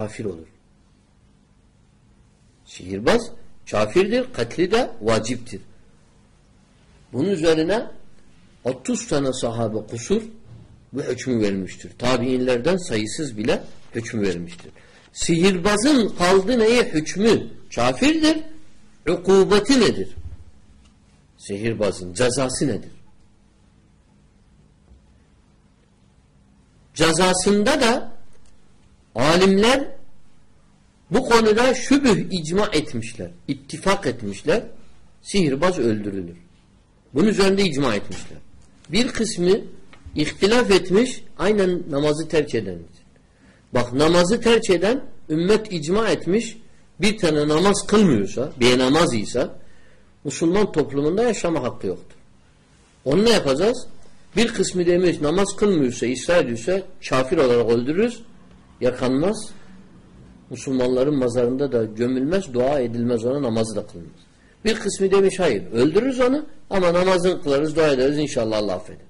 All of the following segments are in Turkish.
kafir olur. Sihirbaz kafirdir, katli de vaciptir. Bunun üzerine 30 tane sahabe kusur bu hükmü vermiştir. Tabiinlerden sayısız bile hükmü vermiştir. Sihirbazın kaldı neye hükmü? Kafirdir. Ukubeti nedir? Sihirbazın cezası nedir? Cezasında da alimler bu konuda şübüh icma etmişler. ittifak etmişler. Sihirbaz öldürülür. Bunun üzerinde icma etmişler. Bir kısmı ihtilaf etmiş aynen namazı terk eden. Bak namazı terk eden ümmet icma etmiş bir tane namaz kılmıyorsa, bir namaz ise Müslüman toplumunda yaşama hakkı yoktur. Onu ne yapacağız? Bir kısmı demiş namaz kılmıyorsa, ısrar ediyorsa kafir olarak öldürürüz, yakanmaz. Müslümanların mazarında da gömülmez, dua edilmez ona, namazı da kılmaz. Bir kısmı demiş hayır, öldürürüz onu ama namazını kılarız, dua ederiz inşallah Allah affeder.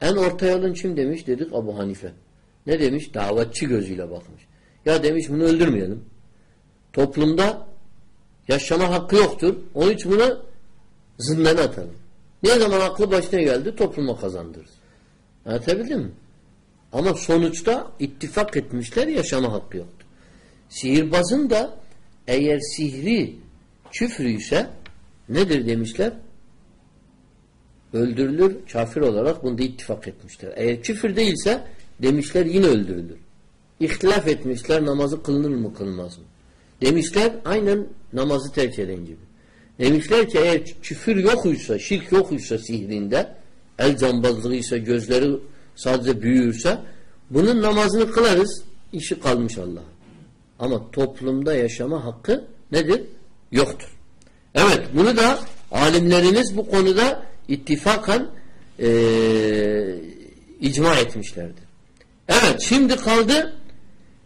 En orta yolun kim demiş? Dedik Abu Hanife. Ne demiş? Davetçi gözüyle bakmış. Ya demiş bunu öldürmeyelim. Toplumda yaşama hakkı yoktur. Onun için bunu zindana atalım. Ne zaman aklı başına geldi topluma kazandırırız. Anlatabildim mi? Ama sonuçta ittifak etmişler yaşama hakkı yoktur. Sihirbazın da eğer sihri küfrüyse nedir demişler? Öldürülür kafir olarak bunda ittifak etmişler. Eğer küfür değilse demişler yine öldürülür. İhtilaf etmişler namazı kılınır mı kılınmaz mı? Demişler aynen namazı terk eden gibi. Demişler ki eğer küfür yokuysa, şirk yokuysa sihrinde, el cambazlığıysa, gözleri sadece büyürse, bunun namazını kılarız, işi kalmış Allah. Ama toplumda yaşama hakkı nedir? Yoktur. Evet, bunu da alimlerimiz bu konuda ittifakan e, icma etmişlerdir. Evet, şimdi kaldı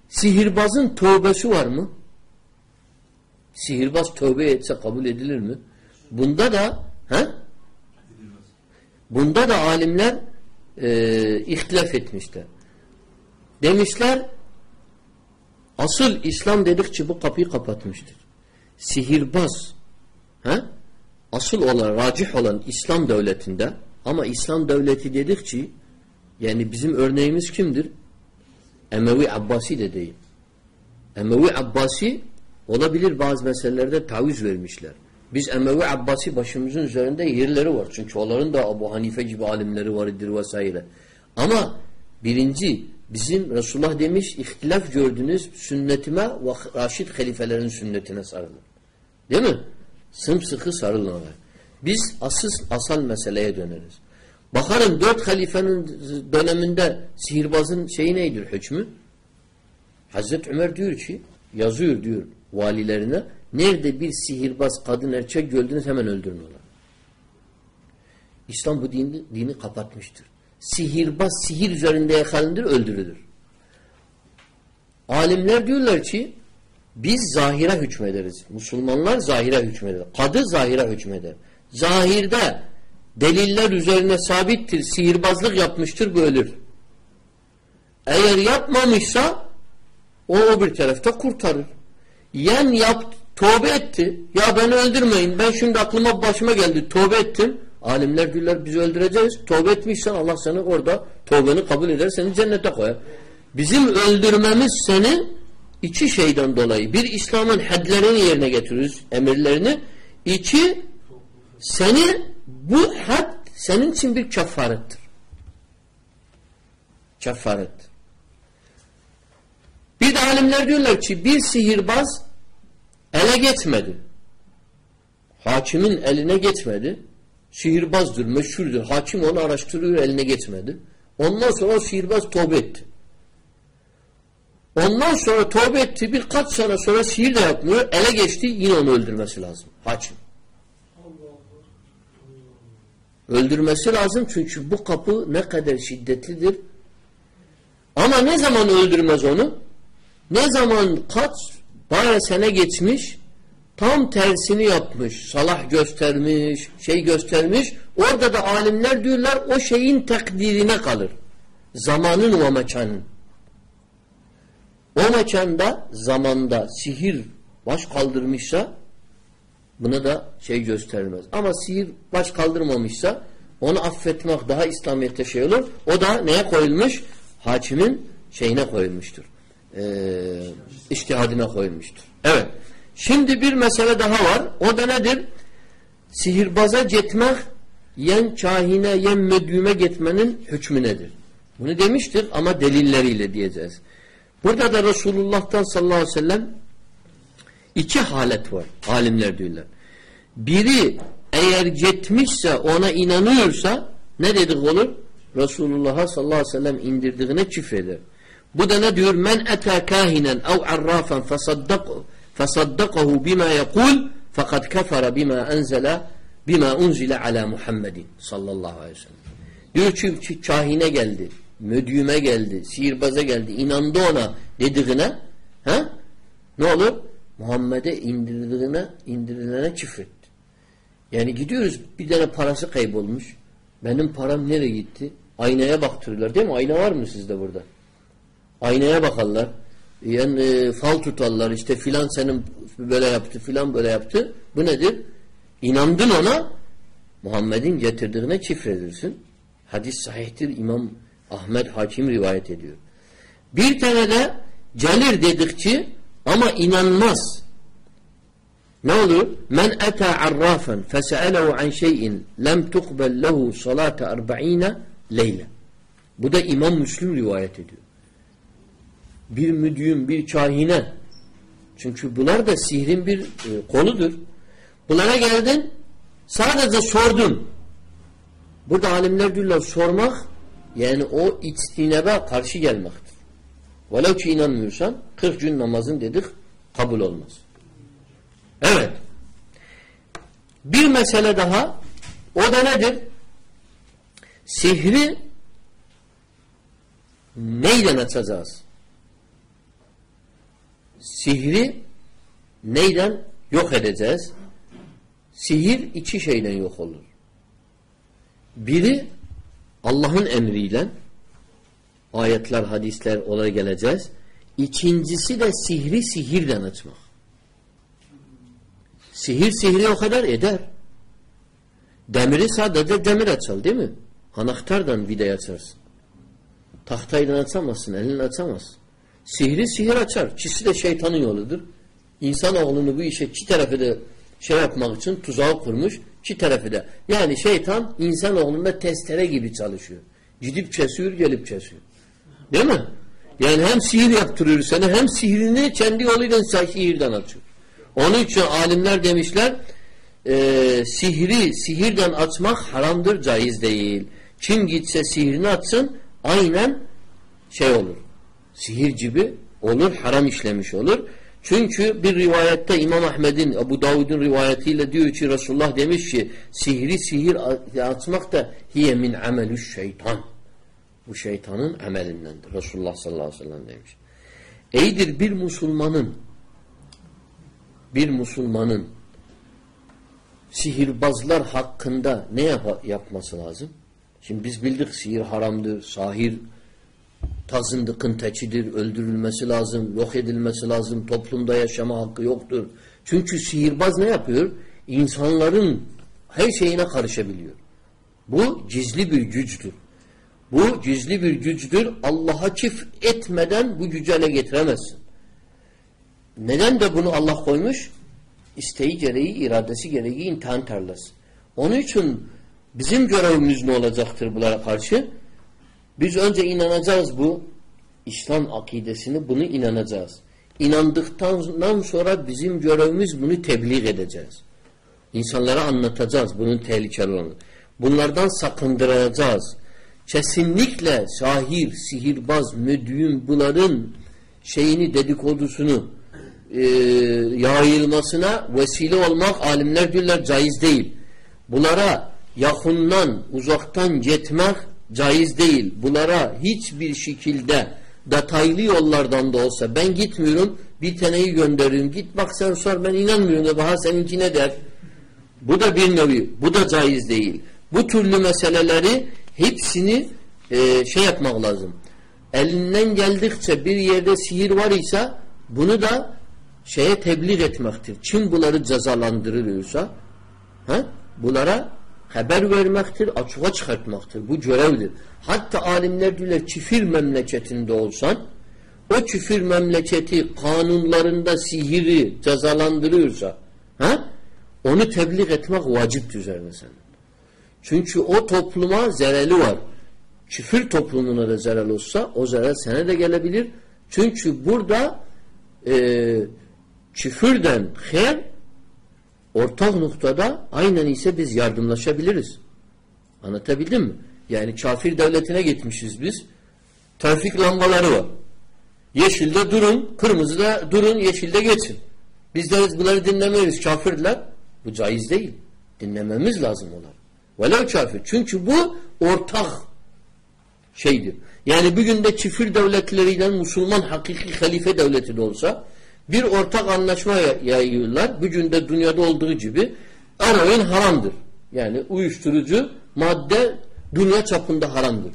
sihirbazın tövbesi var mı? Sihirbaz tövbe etse kabul edilir mi? Bunda da he? Bunda da alimler e, ihtilaf etmişler. Demişler asıl İslam dedikçe bu kapıyı kapatmıştır. Sihirbaz he? asıl olan, racih olan İslam devletinde ama İslam devleti dedikçe yani bizim örneğimiz kimdir? Emevi Abbasi de değil. Emevi Abbasi olabilir bazı meselelerde taviz vermişler. Biz Emevi Abbasi başımızın üzerinde yerleri var. Çünkü onların da Abu Hanife gibi alimleri vardır vesaire. Ama birinci bizim Resulullah demiş ihtilaf gördünüz sünnetime ve Raşid halifelerin sünnetine sarılın. Değil mi? Sımsıkı sarılın ona. Biz asıl asal meseleye döneriz. Bakarım dört halifenin döneminde sihirbazın şeyi neydir hükmü? Hazreti Ömer diyor ki yazıyor diyor valilerine nerede bir sihirbaz kadın erkek gördünüz hemen öldürün onu. İslam bu dini, dini kapatmıştır. Sihirbaz sihir üzerinde yakalandır öldürülür. Alimler diyorlar ki biz zahire hükmederiz. Müslümanlar zahire hükmeder. Kadı zahire hükmeder. Zahirde deliller üzerine sabittir. Sihirbazlık yapmıştır bu ölür. Eğer yapmamışsa o o bir tarafta kurtarır. Yen yap, tövbe etti. Ya beni öldürmeyin. Ben şimdi aklıma başıma geldi. Tövbe ettim. Alimler diyorlar biz öldüreceğiz. Tövbe etmişsen Allah seni orada tövbeni kabul eder. Seni cennete koyar. Bizim öldürmemiz seni iki şeyden dolayı. Bir İslam'ın hadlerini yerine getiririz. Emirlerini. İki seni bu had senin için bir kefarettir. Kefarettir. Bir de alimler diyorlar ki bir sihirbaz ele geçmedi. Hakimin eline geçmedi. Sihirbazdır, meşhurdur. Hakim onu araştırıyor, eline geçmedi. Ondan sonra sihirbaz tövbe etti. Ondan sonra tövbe etti. Birkaç sene sonra sihir de yapmıyor. Ele geçti. Yine onu öldürmesi lazım. Hakim. Öldürmesi lazım çünkü bu kapı ne kadar şiddetlidir. Ama ne zaman öldürmez onu? Ne zaman kaç bayağı sene geçmiş tam tersini yapmış. Salah göstermiş, şey göstermiş. Orada da alimler diyorlar o şeyin takdirine kalır. Zamanın ve mekanın. o mekanda zamanda sihir baş kaldırmışsa buna da şey gösterilmez. Ama sihir baş kaldırmamışsa onu affetmek daha İslamiyet'te şey olur. O da neye koyulmuş? Hakimin şeyine koyulmuştur. Ee, iştihadine koyulmuştur. Evet. Şimdi bir mesele daha var. O da nedir? Sihirbaza gitmek yen kahine yen medyume gitmenin hükmü nedir? Bunu demiştir ama delilleriyle diyeceğiz. Burada da Resulullah'tan sallallahu aleyhi ve sellem iki halet var. Alimler diyorlar. Biri eğer gitmişse ona inanıyorsa ne dedik olur? Resulullah'a sallallahu aleyhi ve sellem indirdiğine küfreder. Bu da ne diyor? Men ete kahinen ev arrafen fesaddakahu bima yekul fakat kefere bima enzele bima unzile ala Muhammedin sallallahu aleyhi ve sellem. Diyor çünkü kahine geldi, müdüğüme geldi, sihirbaza geldi, inandı ona dediğine ha? ne olur? Muhammed'e indirdiğine, indirilene küfretti. Yani gidiyoruz bir tane parası kaybolmuş. Benim param nereye gitti? Aynaya baktırırlar değil mi? Ayna var mı sizde burada? Aynaya bakarlar. Yani e, fal tutarlar. İşte filan senin böyle yaptı, filan böyle yaptı. Bu nedir? İnandın ona Muhammed'in getirdiğine çifredirsin. Hadis sahihtir. İmam Ahmet Hakim rivayet ediyor. Bir tane de gelir dedikçi ama inanmaz. Ne olur? Men eta arrafen fese'elehu an şeyin lem tukbel lehu salate erba'ine leyle. Bu da İmam Müslüm rivayet ediyor. Bir müdyüm, bir kahine. Çünkü bunlar da sihrin bir e, koludur. Bunlara geldin, sadece sordun. Burada alimler diyorlar sormak, yani o içtinebe karşı gelmektir. Velev ki inanmıyorsan 40 gün namazın dedik kabul olmaz. Evet. Bir mesele daha o da nedir? Sihri neyden açacağız? Sihri neyden yok edeceğiz? Sihir iki şeyden yok olur. Biri Allah'ın emriyle ayetler, hadisler olaya geleceğiz. İkincisi de sihri sihirden açmak. Sihir sihri o kadar eder. Demiri sadece demir açar değil mi? Anahtardan vidayı açarsın. Tahtayla açamazsın, elini açamazsın. Sihri sihir açar. İkisi de şeytanın yoludur. İnsanoğlunu bu işe iki tarafı da şey yapmak için tuzağı kurmuş. İki tarafı da. Yani şeytan insanoğlunda testere gibi çalışıyor. Gidip kesiyor, gelip kesiyor. Değil mi? Yani hem sihir yaptırıyor seni hem sihrini kendi yoluyla sihirden açıyor. Onun için alimler demişler e, sihri sihirden açmak haramdır, caiz değil. Kim gitse sihrini atsın aynen şey olur. Sihir gibi olur, haram işlemiş olur. Çünkü bir rivayette İmam Ahmed'in, Ebu Davud'un rivayetiyle diyor ki Resulullah demiş ki sihri sihir atmak da hiye min amelü şeytan. Bu şeytanın amelindendir. Resulullah sallallahu aleyhi ve sellem demiş. Eydir bir Müslümanın bir Müslümanın sihirbazlar hakkında ne yap yapması lazım? Şimdi biz bildik sihir haramdır, sahir tazındıkın teçidir, öldürülmesi lazım, yok edilmesi lazım, toplumda yaşama hakkı yoktur. Çünkü sihirbaz ne yapıyor? İnsanların her şeyine karışabiliyor. Bu gizli bir güçtür. Bu gizli bir güçtür. Allah'a çift etmeden bu gücü ele getiremezsin. Neden de bunu Allah koymuş? İsteği gereği, iradesi gereği imtihan tarlası. Onun için bizim görevimiz ne olacaktır bunlara karşı? Biz önce inanacağız bu İslam akidesini, bunu inanacağız. İnandıktan sonra bizim görevimiz bunu tebliğ edeceğiz. İnsanlara anlatacağız bunun tehlikeli olanı. Bunlardan sakındıracağız. Kesinlikle sahir, sihirbaz, müdüğün bunların şeyini, dedikodusunu e, yayılmasına vesile olmak alimler diyorlar caiz değil. Bunlara yakından, uzaktan gitmek caiz değil. Bunlara hiçbir şekilde detaylı yollardan da olsa ben gitmiyorum bir taneyi gönderiyorum. Git bak sen sor ben inanmıyorum da daha seninki ne der? Bu da bir nevi. Bu da caiz değil. Bu türlü meseleleri hepsini e, şey yapmak lazım. elinden geldikçe bir yerde sihir var ise bunu da şeye tebliğ etmektir. Kim bunları cezalandırılıyorsa he, bunlara haber vermektir, açığa çıkartmaktır. Bu görevdir. Hatta alimler diyorlar çifir memleketinde olsan o küfür memleketi kanunlarında sihiri cezalandırıyorsa he, onu tebliğ etmek vaciptir üzerine senin. Çünkü o topluma zereli var. Küfür toplumuna da zarar olsa o zarar sana da gelebilir. Çünkü burada e, küfürden her ortak noktada aynen ise biz yardımlaşabiliriz. Anlatabildim mi? Yani kafir devletine gitmişiz biz. Trafik lambaları var. Yeşilde durun, kırmızıda durun, yeşilde geçin. Biz de bunları dinlemeyiz. Kafirler. Bu caiz değil. Dinlememiz lazım onlar. Velev kafir. Çünkü bu ortak şeydir. Yani bugün de küfür devletleriyle Müslüman hakiki halife devleti de olsa bir ortak anlaşma yayıyorlar. Bugün de dünyada olduğu gibi eroin haramdır. Yani uyuşturucu madde dünya çapında haramdır.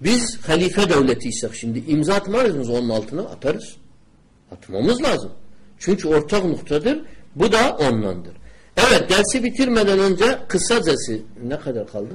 Biz halife devletiysek şimdi imza atmarız mı onun altına? Atarız. Atmamız lazım. Çünkü ortak noktadır. Bu da onlandır. Evet dersi bitirmeden önce kısacası ne kadar kaldı?